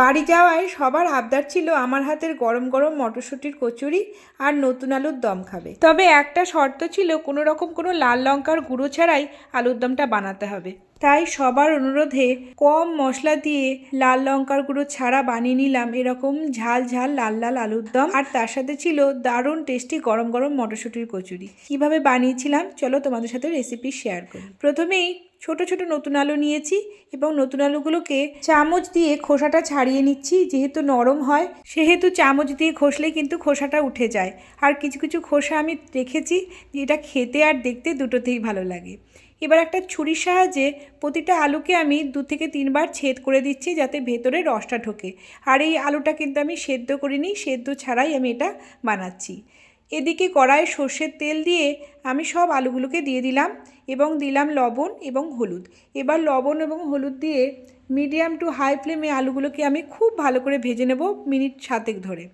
বাড়ি যাওয়ায় সবার আবদার ছিল আমার হাতের গরম গরম মটরশুঁটির কচুরি আর নতুন আলুর দম খাবে। তবে একটা শর্ত ছিল, কোনো রকম কোনো লাল লঙ্কার গুঁড়ো ছাড়াই আলুর দমটা বানাতে হবে। তাই সবার অনুরোধে কম মশলা দিয়ে লাল লঙ্কার গুঁড়ো ছাড়া বানিয়ে নিলাম এরকম ঝাল ঝাল লাল লাল আলুর দম। আর তার সাথে ছিল দারুণ টেস্টি গরম গরম মটরশুঁটির কচুরি। কীভাবে বানিয়েছিলাম? চলো তোমাদের সাথে রেসিপি শেয়ার করি। প্রথমেই ছোট ছোট নতুন আলু নিয়েছি এবং নতুন আলুগুলোকে চামচ দিয়ে খোসাটা ছাড়িয়ে নিচ্ছি, যেহেতু নরম হয়। সেহেতু চামচ দিয়ে ঘষলে কিন্তু খোসাটা উঠে যায়। আর কিছু কিছু খোসা আমি রেখেছি যে এটা খেতে আর দেখতে দুটোতেই ভালো লাগে। এবার একটা ছুরির সাহায্যে প্রতিটা আলুকে আমি দু থেকে তিনবার ছেদ করে দিচ্ছি, যাতে ভেতরে রসটা ঢোকে। আর এই আলুটা কিন্তু আমি সেদ্ধ করিনি, সেদ্ধ ছাড়াই আমি এটা বানাচ্ছি। এদিকে কড়াইয়ে সর্ষের তেল দিয়ে আমি সব আলুগুলোকে দিয়ে দিলাম এবং দিলাম লবণ এবং হলুদ। এবার লবণ এবং হলুদ দিয়ে মিডিয়াম টু হাই ফ্লেমে আলুগুলোকে আমি খুব ভালো করে ভেজে নেব মিনিট সাতেক ধরে,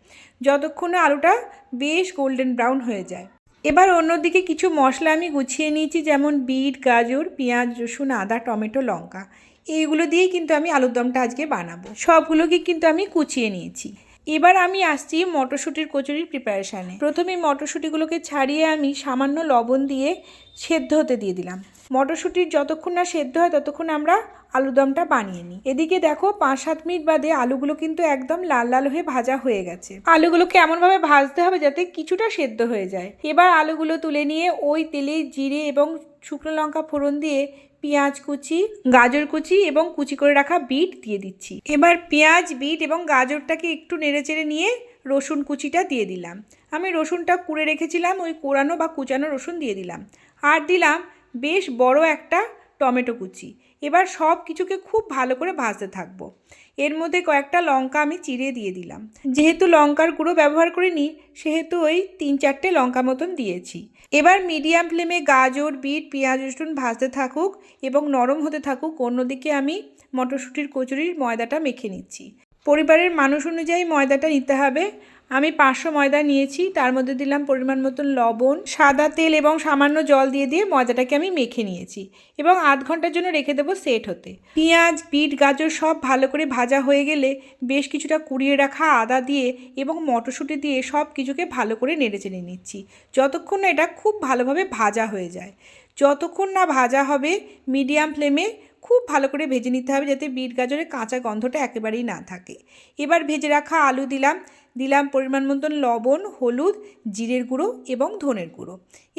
যতক্ষণ আলুটা বেশ গোল্ডেন ব্রাউন হয়ে যায়। এবার অন্যদিকে কিছু মশলা আমি গুছিয়ে নিয়েছি, যেমন বিট, গাজর, পেঁয়াজ, রসুন, আদা, টমেটো, লঙ্কা। এইগুলো দিয়েই কিন্তু আমি আলুর দমটা আজকে বানাবো। সবগুলোকে কিন্তু আমি কুচিয়ে নিয়েছি। এবার আমি আসছি মটরশুঁটির কচুরির প্রিপারেশানে প্রথমে মটরশুঁটিগুলোকে ছাড়িয়ে আমি সামান্য লবণ দিয়ে সেদ্ধ হতে দিয়ে দিলাম। মটরশুঁটির যতক্ষণ না সেদ্ধ হয়, ততক্ষণ আমরা আলুদমটা বানিয়ে নিই। এদিকে দেখো পাঁচ সাত মিনিট বাদে আলুগুলো কিন্তু একদম লাল লাল হয়ে ভাজা হয়ে গেছে। আলুগুলোকে এমনভাবে ভাজতে হবে যাতে কিছুটা সেদ্ধ হয়ে যায়। এবার আলুগুলো তুলে নিয়ে ওই তেলে জিরে এবং শুকনো লঙ্কা ফোড়ন দিয়ে পেঁয়াজ কুচি, গাজর কুচি এবং কুচি করে রাখা বিট দিয়ে দিচ্ছি। এবার পেঁয়াজ, বিট এবং গাজরটাকে একটু নেড়েচেড়ে নিয়ে রসুন কুচিটা দিয়ে দিলাম। আমি রসুনটা কুড়ে রেখেছিলাম, ওই কোরানো বা কুচানো রসুন দিয়ে দিলাম। আর দিলাম বেশ বড় একটা টমেটো কুচি। এবার সব কিছুকে খুব ভালো করে ভাজতে থাকব। এর মধ্যে কয়েকটা লঙ্কা আমি চিড়ে দিয়ে দিলাম। যেহেতু লঙ্কার গুঁড়ো ব্যবহার করিনি, সেহেতু ওই তিন চারটে লঙ্কা মতন দিয়েছি। এবার মিডিয়াম ফ্লেমে গাজর, বিট, পেঁয়াজ, রসুন ভাজতে থাকুক এবং নরম হতে থাকুক, অন্যদিকে আমি মটরশুঁটির কচুরির ময়দাটা মেখে নিচ্ছি। পরিবারের মানুষ অনুযায়ী ময়দাটা নিতে হবে। আমি পাঁচশো ময়দা নিয়েছি, তার মধ্যে দিলাম পরিমাণ মতন লবণ, সাদা তেল এবং সামান্য জল দিয়ে দিয়ে ময়দাটাকে আমি মেখে নিয়েছি এবং আধ ঘণ্টার জন্য রেখে দেবো সেট হতে। পেঁয়াজ, বিট, গাজর সব ভালো করে ভাজা হয়ে গেলে বেশ কিছুটা কুড়িয়ে রাখা আদা দিয়ে এবং মটরশুঁটি দিয়ে সব কিছুকে ভালো করে নেড়ে চেড়ে নিচ্ছি। যতক্ষণ না এটা খুব ভালোভাবে ভাজা হয়ে যায়। যতক্ষণ না ভাজা হবে, মিডিয়াম ফ্লেমে খুব ভালো করে ভেজে নিতে হবে যাতে বিট গাজরের কাঁচা গন্ধটা একেবারেই না থাকে। এবার ভেজে রাখা আলু দিলাম। দিলাম পরিমাণ মতন লবণ, হলুদ, জিরের গুঁড়ো এবং ধনের গুঁড়ো।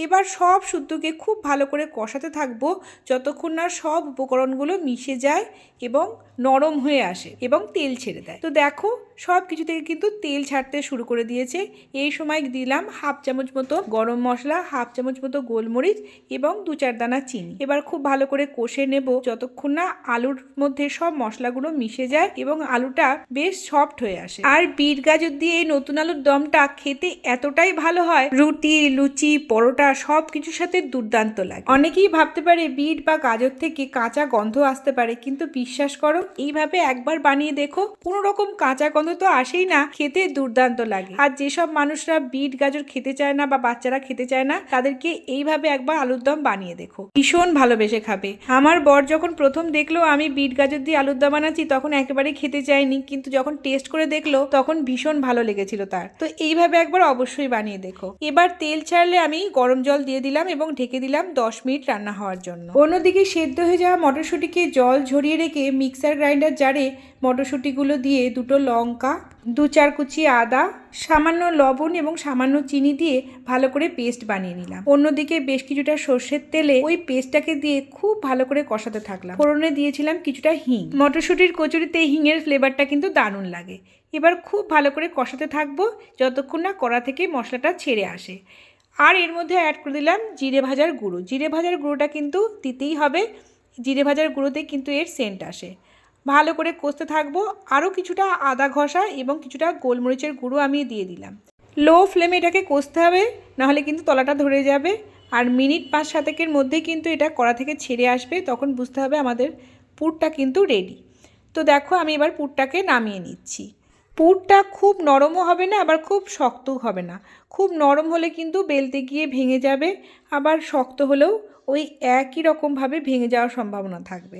এবার সব শুদ্ধকে খুব ভালো করে কষাতে থাকব যতক্ষণ না সব উপকরণগুলো মিশে যায় এবং নরম হয়ে আসে এবং তেল ছেড়ে দেয়। তো দেখো, সব কিছু থেকে কিন্তু তেল ছাড়তে শুরু করে দিয়েছে। এই সময় দিলাম হাফ চামচ মতো গরম মশলা, হাফ চামচ মতো গোলমরিচ এবং দু চার দানা চিনি। এবার খুব ভালো করে কষে নেব যতক্ষণ না আলুর মধ্যে সব মশলাগুলো মিশে যায় এবং আলুটা বেশ সফট হয়ে আসে। আর বিট গাজর দিয়ে এই নতুন আলুর দমটা খেতে এতটাই ভালো হয়। রুটি, লুচি, পরোটা সব কিছুর সাথে দুর্দান্ত লাগে। অনেকেই ভাবতে পারে বিট বা গাজর থেকে কাঁচা গন্ধ আসতে পারে, কিন্তু বিশ্বাস করো, এইভাবে একবার বানিয়ে দেখো, কোনো রকম কাঁচা গন্ধ তো আসেই না, খেতে দুর্দান্ত লাগে। আর যেসব মানুষরা বিট, গাজর খেতে চায় না বা বাচ্চারা খেতে চায় না, তাদেরকে এইভাবে একবার আলুর দম বানিয়ে দেখো। ভীষণ ভালোবেসে খাবে। আমার বর যখন প্রথম দেখল আমি বিট, গাজর দিয়ে আলুর দম বানাচ্ছি, তখন একেবারেই খেতে চাইনি কিন্তু যখন টেস্ট করে দেখল, তখন ভীষণ ভালো লেগেছিল তার। তো এইভাবে একবার অবশ্যই বানিয়ে দেখো। এবার তেল ছাড়লে আমি গরম জল দিয়ে দিলাম এবং ঢেকে দিলাম দশ মিনিট রান্না হওয়ার জন্য। অন্যদিকে সেদ্ধ হয়ে যাওয়া মটরশুঁটিকে জল ঝরিয়ে রেখে মিক্সার গ্রাইন্ডার জারে মটরশুঁটিগুলো দিয়ে দুটো লঙ্কা, দু চার কুচি আদা, সামান্য লবণ এবং সামান্য চিনি দিয়ে ভালো করে পেস্ট বানিয়ে নিলাম। অন্যদিকে বেশ কিছুটা সর্ষের তেলে ওই পেস্টটাকে দিয়ে খুব ভালো করে কষাতে থাকলাম। ফোড়নে দিয়েছিলাম কিছুটা হিং। মটরশুঁটির কচুরিতে হিঙের ফ্লেভারটা কিন্তু দারুণ লাগে। এবার খুব ভালো করে কষাতে থাকব যতক্ষণ না কড়া থেকে মশলাটা ছেড়ে আসে। আর এর মধ্যে অ্যাড করে দিলাম জিরে ভাজার গুঁড়ো। জিরে ভাজার গুঁড়োটা কিন্তু দিতেই হবে। জিরে ভাজার গুঁড়োতে কিন্তু এর সেন্ট আসে। ভালো করে কষতে থাকব। আরও কিছুটা আদা ঘষা এবং কিছুটা গোলমরিচের গুঁড়ো আমি দিয়ে দিলাম। লো ফ্লেমে এটাকে কষতে হবে, নাহলে কিন্তু তলাটা ধরে যাবে। আর মিনিট পাঁচ সাতেকের মধ্যে কিন্তু এটা কড়া থেকে ছেড়ে আসবে, তখন বুঝতে হবে আমাদের পুরটা কিন্তু রেডি তো দেখো আমি এবার পুরটাকে নামিয়ে নিচ্ছি। পুরটা খুব নরমও হবে না, আবার খুব শক্তও হবে না। খুব নরম হলে কিন্তু বেলতে গিয়ে ভেঙে যাবে, আবার শক্ত হলেও ওই একই রকমভাবে ভেঙে যাওয়ার সম্ভাবনা থাকবে।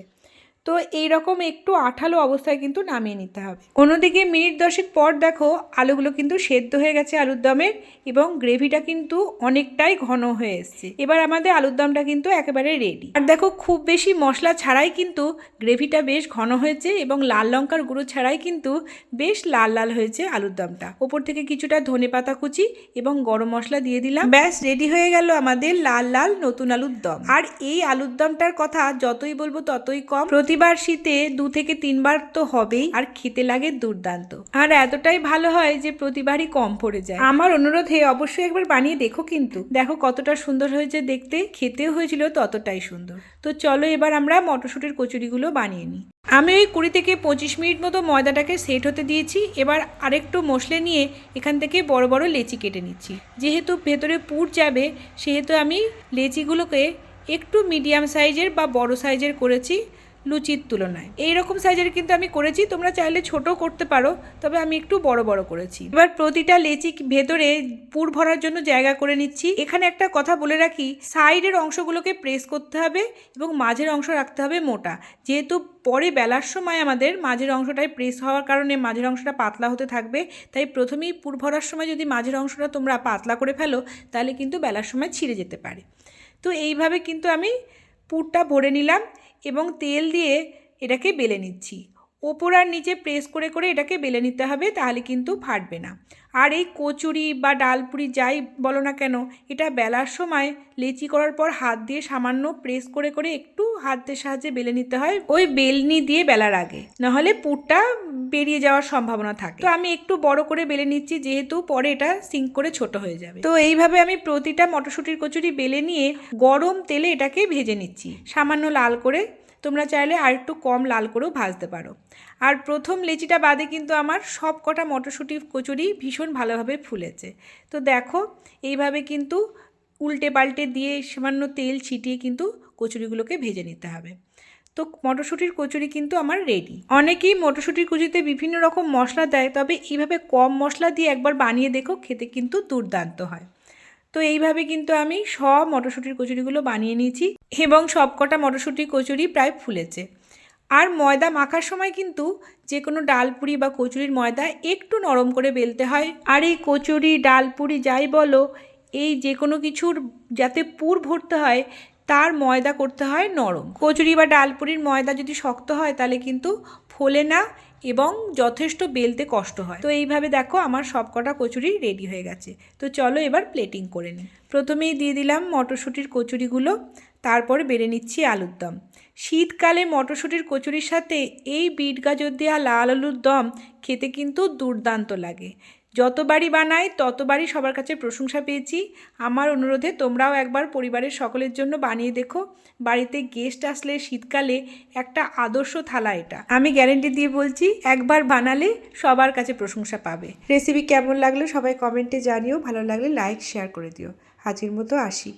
তো এই রকম একটু আঠালো অবস্থায় কিন্তু নামিয়ে নিতে হবে। অন্যদিকে মিনিট দশেক পর দেখো আলুগুলো কিন্তু সেদ্ধ হয়ে গেছে আলুর দমের এবং গ্রেভিটা কিন্তু অনেকটাই ঘন হয়ে এসছে। এবার আমাদের আলুর দমটা কিন্তু একেবারে রেডি আর দেখো খুব বেশি মশলা ছাড়াই কিন্তু গ্রেভিটা বেশ ঘন হয়েছে এবং লাল লঙ্কার গুঁড়ো ছাড়াই কিন্তু বেশ লাল লাল হয়েছে আলুর দমটা। ওপর থেকে কিছুটা ধনে পাতা কুচি এবং গরম মশলা দিয়ে দিলাম। ব্যাস রেডি হয়ে গেল আমাদের লাল লাল নতুন আলুর দম। আর এই আলুর দমটার কথা যতই বলব ততই কম। প্রতিবার শীতে দু থেকে তিনবার তো হবেই, আর খেতে লাগে দুর্দান্ত। আর এতটাই ভালো হয় যে প্রতিবারই কম পড়ে যায়। আমার অনুরোধে অবশ্যই একবার বানিয়ে দেখো কিন্তু। দেখো কতটা সুন্দর হয়েছে দেখতে, খেতেও হয়েছিল ততটাই সুন্দর। তো চলো এবার আমরা মটরশুঁটির কচুরিগুলো বানিয়ে নিই। আমি ওই কুড়ি থেকে পঁচিশ মিনিট মতো ময়দাটাকে সেট হতে দিয়েছি। এবার আরেকটু মশলে নিয়ে এখান থেকে বড় বড় লেচি কেটে নিচ্ছি। যেহেতু ভেতরে পুর যাবে, সেহেতু আমি লেচিগুলোকে একটু মিডিয়াম সাইজের বা বড় সাইজের করেছি। লুচির তুলনায়। এই রকম সাইজের কিন্তু আমি করেছি, তোমরা চাইলে ছোট করতে পারো, তবে আমি একটু বড় বড় করেছি। এবার প্রতিটা লেচি ভেতরে পুর ভরার জন্য জায়গা করে নিচ্ছি। এখানে একটা কথা বলে রাখি সাইডের অংশগুলোকে প্রেস করতে হবে এবং মাঝের অংশ রাখতে হবে মোটা। যেহেতু পরে বেলার সময় আমাদের মাঝের অংশটায় প্রেস হওয়ার কারণে মাঝের অংশটা পাতলা হতে থাকবে, তাই প্রথমেই পুর ভরার সময় যদি মাঝের অংশটা তোমরা পাতলা করে ফেলো, তাহলে কিন্তু বেলার সময় ছিঁড়ে যেতে পারে। তো এইভাবে কিন্তু আমি পুরটা ভরে নিলাম। এবং তেল দিয়ে এটাকে বেলে নিচ্ছি। ওপর আর নিচে প্রেস করে করে এটাকে বেলে নিতে হবে, তাহলে কিন্তু ফাটবে না। আর এই কচুরি বা ডালপুরি যাই বলো না কেন, এটা বেলার সময় লেচি করার পর হাত দিয়ে সামান্য প্রেস করে করে একটু হাতের সাহায্যে বেলে নিতে হয় ওই বেলনি দিয়ে বেলার আগে। নাহলে পুরটা বেরিয়ে যাওয়ার সম্ভাবনা থাকে। তো আমি একটু বড় করে বেলে নিচ্ছি, যেহেতু পরে এটা সিঙ্ক করে ছোট হয়ে যাবে। তো এইভাবে আমি প্রতিটা মটরশুঁটির কচুরি বেলে নিয়ে গরম তেলে এটাকে ভেজে নিচ্ছি। সামান্য লাল করে তোমরা চাইলে আর একটু কম লাল করেও ভাজতে পারো। আর প্রথম লেচিটা বাদে কিন্তু আমার সব কটা মটরশুঁটি কচুরি ভীষণ ভালোভাবে ফুলেছে। তো দেখো, এইভাবে কিন্তু উল্টে পাল্টে দিয়ে সামান্য তেল ছিটিয়ে কিন্তু কচুরিগুলোকে ভেজে নিতে হবে। তো মটরশুঁটির কচুরি কিন্তু আমার রেডি অনেকেই মটরশুঁটির কচুরিতে বিভিন্ন রকম মশলা দেয়, তবে এইভাবে কম মশলা দিয়ে একবার বানিয়ে দেখো, খেতে কিন্তু দুর্দান্ত হয়। তো এইভাবে কিন্তু আমি সব মটরশুঁটির কচুরিগুলো বানিয়ে নিয়েছি এবং সবকটা মটরশুঁটির কচুরি প্রায় ফুলেছে। আর ময়দা মাখার সময় কিন্তু যে কোনো ডালপুরি বা কচুরির ময়দা একটু নরম করে বেলতে হয়। আর এই কচুরি, ডালপুরি যাই বলো, এই যে কোনো কিছুর যাতে পুর ভরতে হয়, তার ময়দা করতে হয় নরম। কচুরি বা ডালপুরির ময়দা যদি শক্ত হয়, তাহলে কিন্তু ফোলে না এবং যথেষ্ট বেলতে কষ্ট হয়। তো এইভাবে দেখো আমার সব কটা কচুরি রেডি হয়ে গেছে। তো চলো এবার প্লেটিং করে নিই। প্রথমেই দিয়ে দিলাম মটরশুঁটির কচুরিগুলো, তারপরে বেড়ে নিচ্ছি আলুর দম। শীতকালে মটরশুঁটির কচুরির সাথে এই বিট গাজর দেওয়া লাল আলুর দম খেতে কিন্তু দুর্দান্ত লাগে। যতবারই বানাই, ততবারই সবার কাছে প্রশংসা পেয়েছি। আমার অনুরোধে তোমরাও একবার পরিবারের সকলের জন্য বানিয়ে দেখো। বাড়িতে গেস্ট আসলে শীতকালে একটা আদর্শ থালা এটা। আমি গ্যারেন্টি দিয়ে বলছি, একবার বানালে সবার কাছে প্রশংসা পাবে। রেসিপি কেমন লাগল সবাই কমেন্টে জানিও, ভালো লাগলে লাইক শেয়ার করে দিও। হাজির মতো আসি।